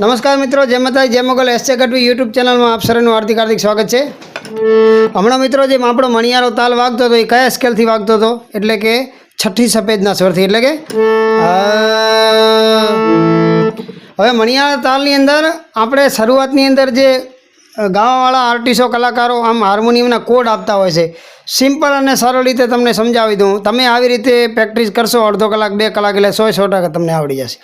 નમસ્કાર મિત્રો, જય માતા જય મોગલ એસચે ગઢવી યુટ્યુબ ચેનલમાં આપ સર્વનું હાર્દિક હાર્દિક સ્વાગત છે. હમણાં મિત્રો જેમ આપણો મણિયારો તાલ વાગતો હતો, એ કયા સ્કેલથી વાગતો હતો? એટલે કે છઠ્ઠી સફેદના સ્વરથી, એટલે કે? હવે મણિયારા તાલની અંદર, આપણે શરૂઆતની અંદર જે ગાવાવાળા આર્ટિસ્ટો, કલાકારો આમ હાર્મોનિયમના કોડ આપતા હોય છે. સિમ્પલ અને સરળ રીતે તમને સમજાવી દઉં. તમે આવી રીતે પ્રેક્ટિસ કરશો, અડધો કલાક, બે કલાક એટલે સો સો ટકા તમને આવડી જશે.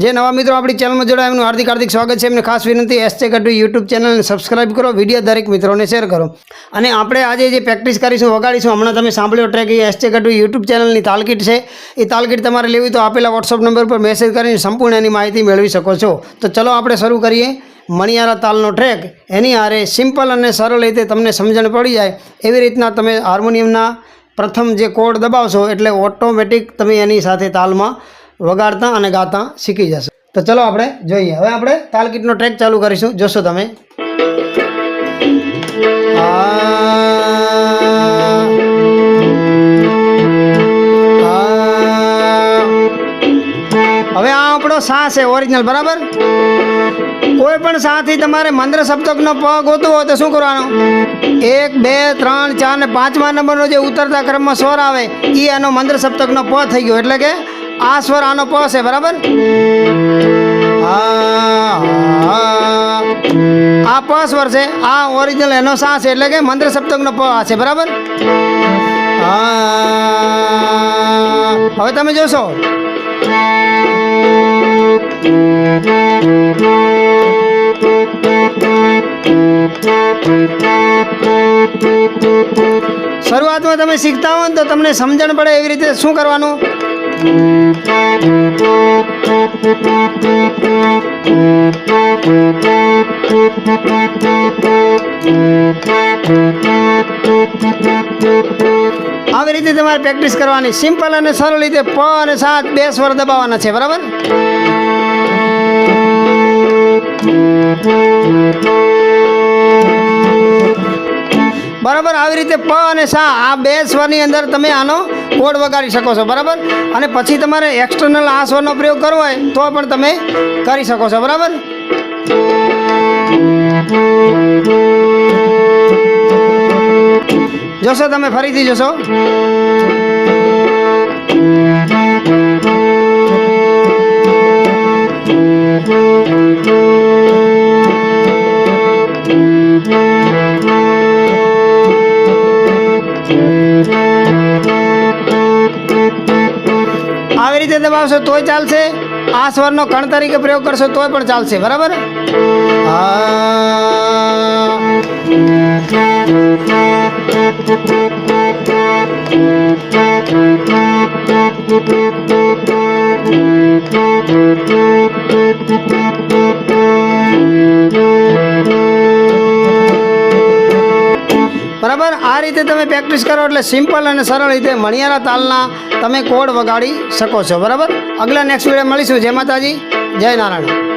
જે નવા મિત્રો આપણી ચેનલમાં જોડાય, એમનું હાર્દિક હાર્દિક સ્વાગત છે. એમને ખાસ વિનંતી એસ ચે ગઢવી યુટ્યુબ ચેનલને સબસ્ક્રાઈબ કરો વીડિયો દરેક મિત્રોને શેર કરો. અને આપણે આજે જે પ્રેક્ટિસ કરીશું, વગાડીશું, હમણાં તમે સાંભળ્યો ટ્રેક એ એસ ચે ગઢવી યુટ્યુબ ચેનલની તાલકીટ છે. એ તાલકીટ તમારે લેવી તો આપેલા વોટ્સઅપ નંબર પર મેસેજ કરીને સંપૂર્ણ એની માહિતી મેળવી શકો છો. તો ચલો આપણે શરૂ કરીએ. મણિયારા તાલનો ટ્રેક એની હારે સિમ્પલ અને સરળ રીતે તમને સમજણ પડી જાય, એવી રીતના તમે હાર્મોનિયમના પ્રથમ જે કોડ દબાવશો એટલે ઓટોમેટિક તમે એની સાથે તાલમાં વગાડતા અને ગાતા શીખી જશો. તો ચલો આપણે જોઈએ. હવે આપણે તાલકીટનો ટ્રેક ચાલુ કરીશું. જોશો તમે. આ. હવે આ સા છે ઓરિજિનલ બરાબર? કોઈ પણ સાથી તમારે મંદ્ર સપ્તકનો પ ગોતવો હોય તો શું કરવાનો? એક, બે, ત્રણ, ચાર ને પાંચમા નંબરનો જે ઉતરતા ક્રમમાં સ્વર આવે એ એનો મંદ્ર સપ્તકનો પ થઈ ગયો. એટલે કે આ સ્વર આનો પ છે, બરાબર. આ પ સ્વર છે, આ ઓરિજિનલ એનો સા છે, એટલે કે મંદ્ર સપ્તકનો પ આ છે, બરાબર? હવે તમે જોશો. શરૂઆતમાં તમે શીખતા હો તો તમને સમજણ પડે એવી રીતે શું કરવાનું? આવી રીતે તમારે પ્રેક્ટિસ કરવાની. સિમ્પલ અને સરળ રીતે પ અને સાત બે સ્વર દબાવવાના છે, બરાબર? બરાબર? આવી રીતે પ અને સા, આ બે સ્વરની અંદર તમે આનો કોડ વગાડી શકો છો, બરાબર? અને પછી તમારે એક્સટર્નલ આ સ્વરનો પ્રયોગ કરવો હોય, તો પણ તમે કરી શકો છો, બરાબર? જોશો તમે, ફરીથી જોશો. દબાવશો તોય ચાલશે. આ સ્વરનો કણ તરીકે પ્રયોગ કરશો તોય પણ ચાલશે બરાબર? આ બરાબર? આ રીતે તમે પ્રેક્ટિસ કરો એટલે સિમ્પલ અને સરળ રીતે મણિયારા તાલના તમે કોડ વગાડી શકો છો. બરાબર? અગલા નેક્સ્ટ વીડિયો મળીશું. જય માતાજી. જય નારાયણ.